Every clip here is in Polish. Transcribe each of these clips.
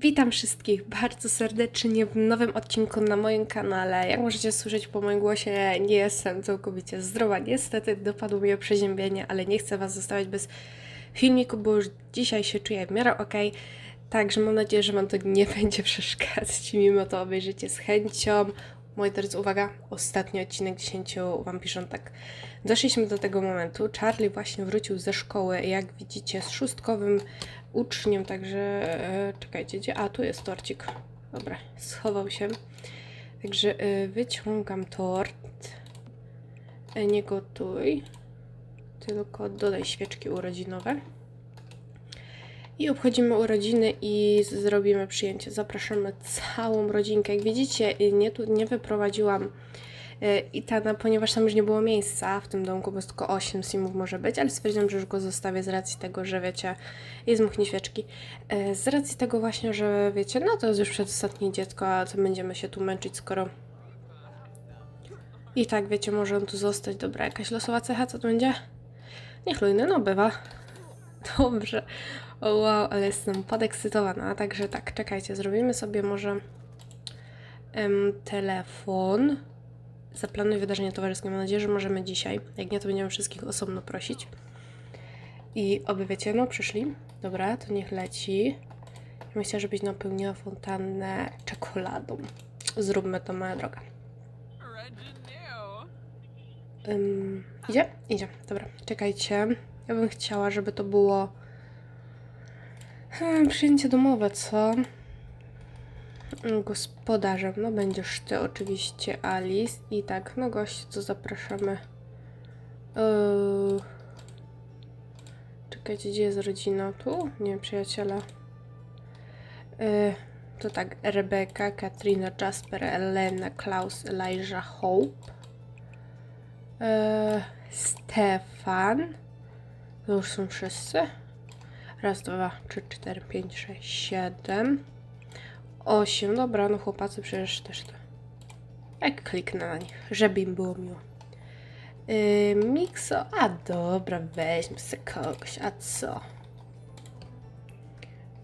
Witam wszystkich bardzo serdecznie w nowym odcinku na moim kanale. Jak możecie słyszeć po moim głosie, nie jestem całkowicie zdrowa. Niestety dopadło mnie przeziębienie, ale nie chcę Was zostawiać bez filmiku, bo już dzisiaj się czuję w miarę ok. Także mam nadzieję, że Wam to nie będzie przeszkadzać. Mimo to obejrzycie z chęcią. Moi drodzy, uwaga, ostatni odcinek 10 wampirzątek. Doszliśmy do tego momentu. Charlie właśnie wrócił ze szkoły, jak widzicie, z szóstkowym uczniem, także e, czekajcie, gdzie? A, tu jest torcik. Dobra, schował się. Także e, wyciągam tort. E, nie gotuj, tylko dodaj świeczki urodzinowe. I obchodzimy urodziny i zrobimy przyjęcie. Zapraszamy całą rodzinkę. Jak widzicie, nie, tu nie wyprowadziłam y, Itana, ponieważ tam już nie było miejsca w tym domku, bo tylko 8 simów może być, ale stwierdziłam, że już go zostawię z racji tego, że wiecie, jest muchnie świeczki. Y, Z racji tego właśnie, że wiecie, no to jest już przedostatnie dziecko, a to będziemy się tu męczyć, skoro i tak, wiecie, może on tu zostać. Dobra, jakaś losowa cecha, co to będzie? Niechlujny, no bywa. Dobrze. Wow, ale jestem podekscytowana. Także tak, czekajcie, zrobimy sobie może em, telefon. Zaplanuj wydarzenie towarzyskie. Mam nadzieję, że możemy dzisiaj. Jak nie, to będziemy wszystkich osobno prosić. I oby wiecie, no przyszli. Dobra, to niech leci. Ja myślę, żebyś napełniła fontannę czekoladą. Zróbmy to, moja droga. Ym, idzie? Idzie. Dobra, czekajcie. Ja bym chciała, żeby to było hmm, przyjęcie domowe, co? Mm, Gospodarzem, no będziesz ty oczywiście, Alice. I tak, no gość, co zapraszamy. Yy... Czekajcie, gdzie jest rodzina? Tu? Nie, przyjaciela. Yy, to tak, Rebeka, Katrina, Jasper, Elena, Klaus, Elijah, Hope. Eee, Stefan. To już są wszyscy. Raz, dwa, trzy, cztery, pięć, sześć, siedem. Osiem. Dobra, no chłopacy przecież też to. Jak kliknę na nich, żeby im było miło. Yy, Mikso. A dobra, weźmy sobie kogoś. A co?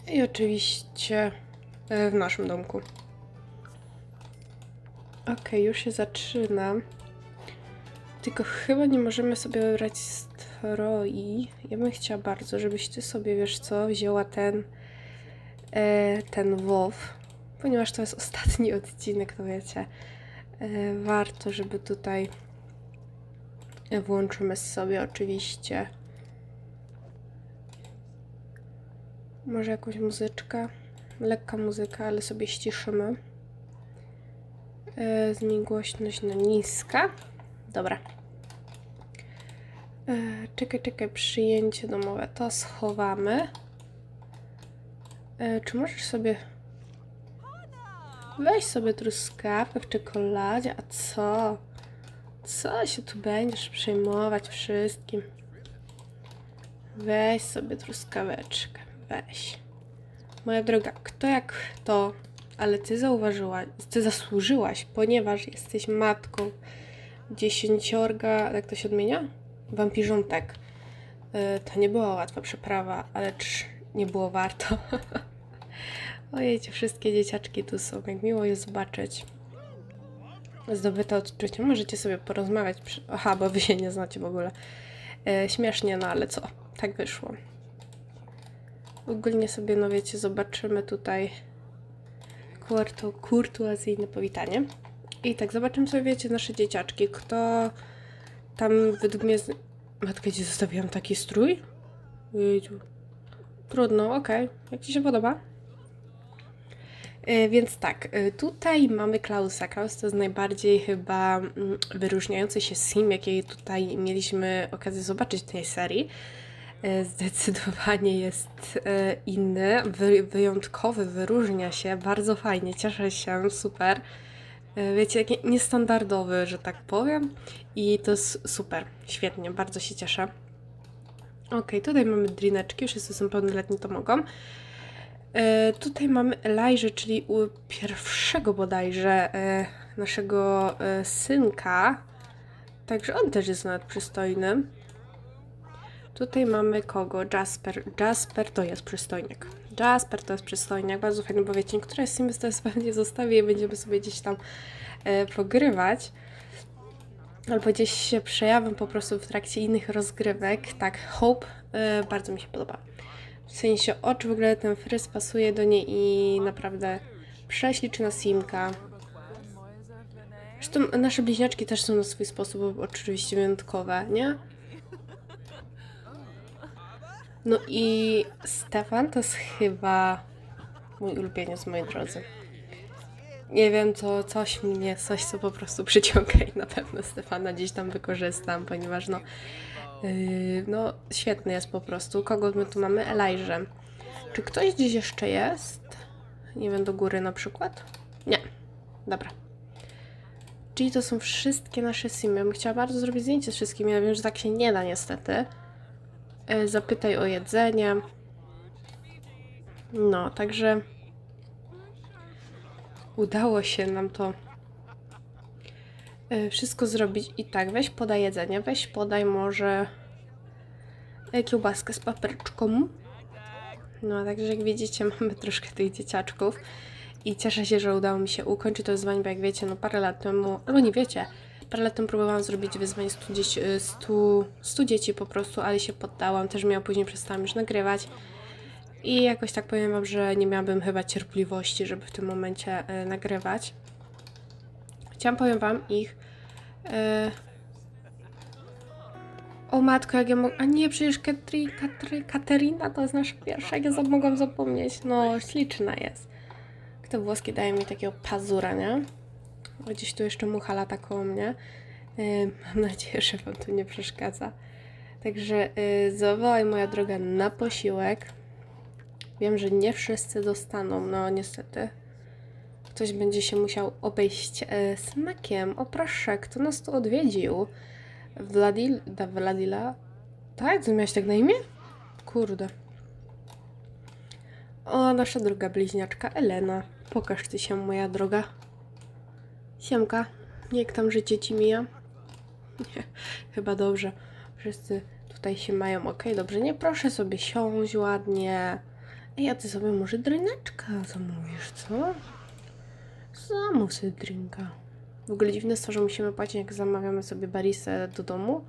I oczywiście yy, w naszym domku. Okej, już się zaczyna. Tylko chyba nie możemy sobie wybrać stroi. Ja bym chciała bardzo, żebyś ty sobie, wiesz co, wzięła ten e, ten WoW, ponieważ to jest ostatni odcinek, to wiecie. E, warto, żeby tutaj włączymy sobie oczywiście może jakąś muzyczkę. Lekka muzyka, ale sobie ściszymy. E, zmień głośność na niska. Dobra. E, czekaj, czekaj, przyjęcie domowe. To schowamy. E, czy możesz sobie. Weź sobie truskawkę w czekoladzie, a co? Co się tu będziesz przejmować wszystkim? Weź sobie truskaweczkę, weź. Moja droga, kto jak to, ale ty zauważyłaś, ty zasłużyłaś, ponieważ jesteś matką dziesięciorga, jak to się odmienia? Wampirzątek. Y, To nie była łatwa przeprawa, ale nie było warto? Ojejcie, wszystkie dzieciaczki tu są, jak miło je zobaczyć. Zdobyte odczucie. Możecie sobie porozmawiać. Przy... Aha, bo wy się nie znacie w ogóle. E, śmiesznie, no ale co? Tak wyszło. Ogólnie sobie, no wiecie, zobaczymy tutaj kurtu, kurtuazyjne powitanie. I tak, zobaczymy sobie, wiecie, nasze dzieciaczki. Kto tam według mnie... Z... Matka, gdzie zostawiłam taki strój? Jeju. Trudno, okej. Jak Ci się podoba? E, Więc tak, e, tutaj mamy Klausa. Klaus to jest najbardziej chyba mm, wyróżniający się sim, jaki tutaj mieliśmy okazję zobaczyć w tej serii. E, Zdecydowanie jest inny, wy, wyjątkowy, wyróżnia się, bardzo fajnie, cieszę się, super. E, Wiecie, taki niestandardowy, że tak powiem. I to jest super, świetnie, bardzo się cieszę. Okej, tutaj mamy drineczki, wszyscy są pełnoletni, to mogą. E, tutaj mamy Elijah, czyli u pierwszego bodajże e, naszego e, synka. Także on też jest nawet przystojny. Tutaj mamy kogo? Jasper. Jasper to jest przystojniak. Jasper to jest przystojniak. Bardzo fajny, bo wiecie, niektóre simy to jest pewnie zostawię i będziemy sobie gdzieś tam e, pogrywać. Albo gdzieś się przejawiam po prostu w trakcie innych rozgrywek. Tak, Hope e, bardzo mi się podoba. W sensie oczu w ogóle ten fryz pasuje do niej i naprawdę prześliczna simka. Zresztą nasze bliźniaczki też są na swój sposób oczywiście wyjątkowe, nie? No i Stefan to jest chyba mój ulubieniec, moi drodzy. Nie wiem, to coś mnie, coś co po prostu przyciąga i na pewno Stefana gdzieś tam wykorzystam, ponieważ no, yy, no świetny jest po prostu. Kogo my tu mamy? Elijah. Czy ktoś gdzieś jeszcze jest? Nie wiem, do góry na przykład? Nie. Dobra. Czyli to są wszystkie nasze simy. Ja bym chciała bardzo zrobić zdjęcie z wszystkimi, ale wiem, że tak się nie da niestety. E, Zapytaj o jedzenie. No, także udało się nam to e, wszystko zrobić. I tak, weź podaj jedzenie, weź podaj może e, kiełbaskę z papryczką. No, także jak widzicie, mamy troszkę tych dzieciaczków. I cieszę się, że udało mi się ukończyć to wyzwanie, bo jak wiecie, no parę lat temu, albo nie wiecie, parę lat temu próbowałam zrobić wyzwanie 100 dzieci, y, 100, 100 dzieci po prostu, ale się poddałam, też miałam później przestałam już nagrywać. I jakoś tak powiem wam, że nie miałabym chyba cierpliwości, żeby w tym momencie y, nagrywać. Chciałam powiem wam ich. Y... O matko, jak ja mogę. A nie, przecież Katri, Katri, Katerina to jest nasza pierwsza, jak ja mogłam zapomnieć. No, śliczna jest. Te włoskie dają mi takiego pazura, nie? Gdzieś tu jeszcze mucha lata koło mnie. Yy, mam nadzieję, że Wam to nie przeszkadza. Także yy, zawołaj moja droga na posiłek. Wiem, że nie wszyscy dostaną, no niestety. Ktoś będzie się musiał obejść e, smakiem. O proszę, kto nas tu odwiedził? Wladil... Da Wladila? Tak? Ty miałeś tak na imię? Kurde. O, nasza druga bliźniaczka, Elena. Pokaż ty się, moja droga. Siemka, jak tam życie ci mija? Nie, chyba dobrze. Wszyscy tutaj się mają ok, dobrze. Nie, proszę sobie siąść ładnie. Ej, a ty sobie może drineczka zamówisz, co? Zamów sobie drinka. W ogóle dziwne jest to, że musimy płacić, jak zamawiamy sobie barisę do domu.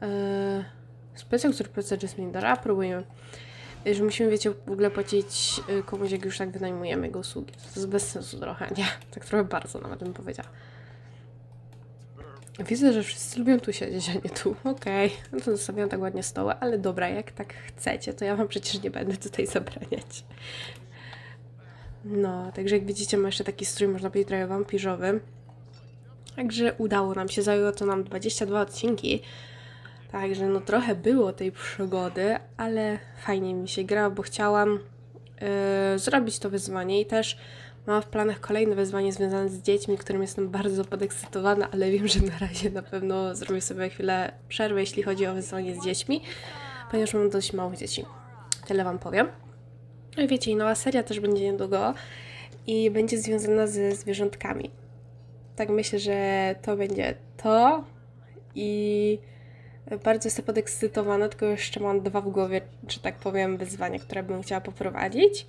Eee, specjal, który pracuje Jasmine Dara, próbujemy. Eee, Że musimy, wiecie, w ogóle płacić y, komuś, jak już tak wynajmujemy jego usługi. To jest bez sensu trochę, nie? Tak trochę bardzo nawet bym powiedziała. Widzę, że wszyscy lubią tu siedzieć, a nie tu. Okej, no to zostawiam tak ładnie stoły, ale dobra, jak tak chcecie, to ja wam przecież nie będę tutaj zabraniać. No, także jak widzicie, ma jeszcze taki strój, można powiedzieć, trochę wampirzowy. Także udało nam się, zajęło to nam 22 odcinki. Także no trochę było tej przygody, ale fajnie mi się grało, bo chciałam yy, zrobić to wyzwanie i też mam w planach kolejne wyzwanie związane z dziećmi, którym jestem bardzo podekscytowana, ale wiem, że na razie na pewno zrobię sobie chwilę przerwy, jeśli chodzi o wyzwanie z dziećmi, ponieważ mam dość małych dzieci. Tyle Wam powiem. No i wiecie, nowa seria też będzie niedługo i będzie związana ze zwierzątkami. Tak myślę, że to będzie to i bardzo jestem podekscytowana, tylko jeszcze mam dwa w głowie, że tak powiem, wyzwania, które bym chciała poprowadzić.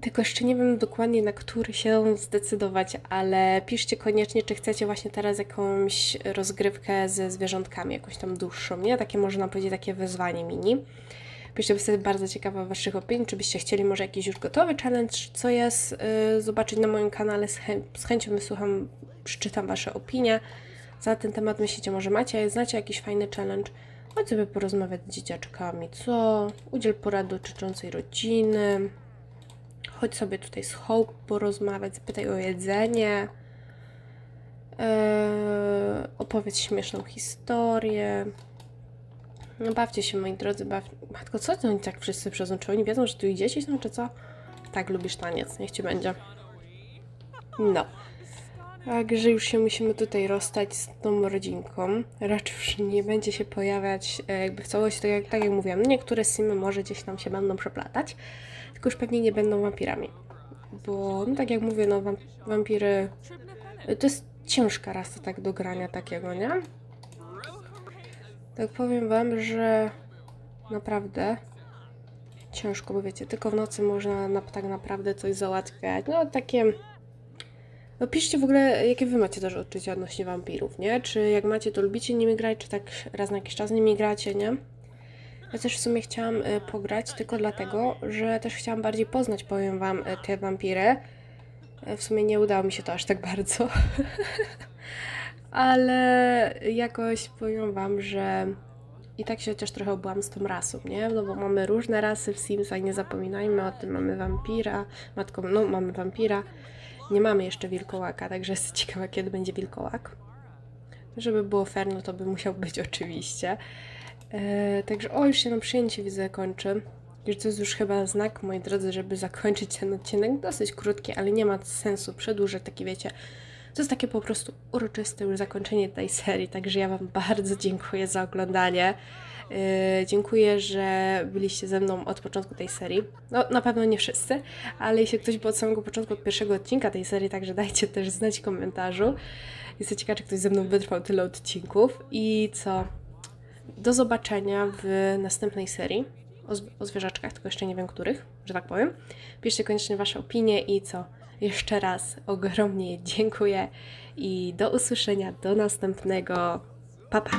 Tylko jeszcze nie wiem dokładnie na który się zdecydować, ale piszcie koniecznie, czy chcecie właśnie teraz jakąś rozgrywkę ze zwierzątkami, jakąś tam dłuższą, nie? Takie można powiedzieć, takie wyzwanie mini. Piszcie, bo jestem bardzo ciekawa Waszych opinii, czy byście chcieli może jakiś już gotowy challenge, co jest, yy, zobaczyć na moim kanale. Z, z chęcią wysłucham, przeczytam Wasze opinie. Za ten temat myślicie, może macie, znacie jakiś fajny challenge? Chodź sobie porozmawiać z dzieciaczkami, co? Udziel porad dotyczącej rodziny. Chodź sobie tutaj z Hope porozmawiać, zapytaj o jedzenie. Eee, opowiedz śmieszną historię. No bawcie się, moi drodzy, baw... Matko, co to oni tak wszyscy przychodzą? Czy oni wiedzą, że tu i dzieci są, czy co? Tak, lubisz taniec, niech ci będzie. No. Także już się musimy tutaj rozstać z tą rodzinką. Raczej już nie będzie się pojawiać e, jakby w całości, tak jak, tak jak mówiłam. Niektóre simy może gdzieś tam się będą przeplatać, tylko już pewnie nie będą wampirami. Bo, no tak jak mówię, no wam- wampiry... To jest ciężka rasa tak do grania takiego, nie? Tak powiem wam, że naprawdę ciężko, bo wiecie, tylko w nocy można na, tak naprawdę coś załatwiać. No takie. No piszcie w ogóle, jakie wy macie też odczucia odnośnie wampirów, nie? Czy jak macie, to lubicie nimi grać, czy tak raz na jakiś czas nimi gracie, nie? Ja też w sumie chciałam y, pograć tylko dlatego, że też chciałam bardziej poznać, powiem wam, y, te wampiry. Y, W sumie nie udało mi się to aż tak bardzo. Ale jakoś powiem wam, że i tak się chociaż trochę obyłam z tą rasą, nie? No bo mamy różne rasy w Simsach, nie zapominajmy o tym. Mamy wampira, matką, no mamy wampira. Nie mamy jeszcze wilkołaka, także jest ciekawa, kiedy będzie wilkołak. Żeby było fair, no to by musiał być oczywiście. E, także, o, już się na przyjęcie widzę kończy. Już to jest już chyba znak, moi drodzy, żeby zakończyć ten odcinek. Dosyć krótki, ale nie ma sensu przedłużać, taki wiecie. To jest takie po prostu uroczyste już zakończenie tej serii, także ja Wam bardzo dziękuję za oglądanie. Yy, dziękuję, że byliście ze mną od początku tej serii. No, na pewno nie wszyscy, ale jeśli ktoś był od samego początku, od pierwszego odcinka tej serii, także dajcie też znać w komentarzu. Jestem ciekawa, czy ktoś ze mną wytrwał tyle odcinków. I co? Do zobaczenia w następnej serii o, o zwierzaczkach, tylko jeszcze nie wiem których, że tak powiem. Piszcie koniecznie Wasze opinie i co? Jeszcze raz ogromnie dziękuję i do usłyszenia do następnego. Pa pa!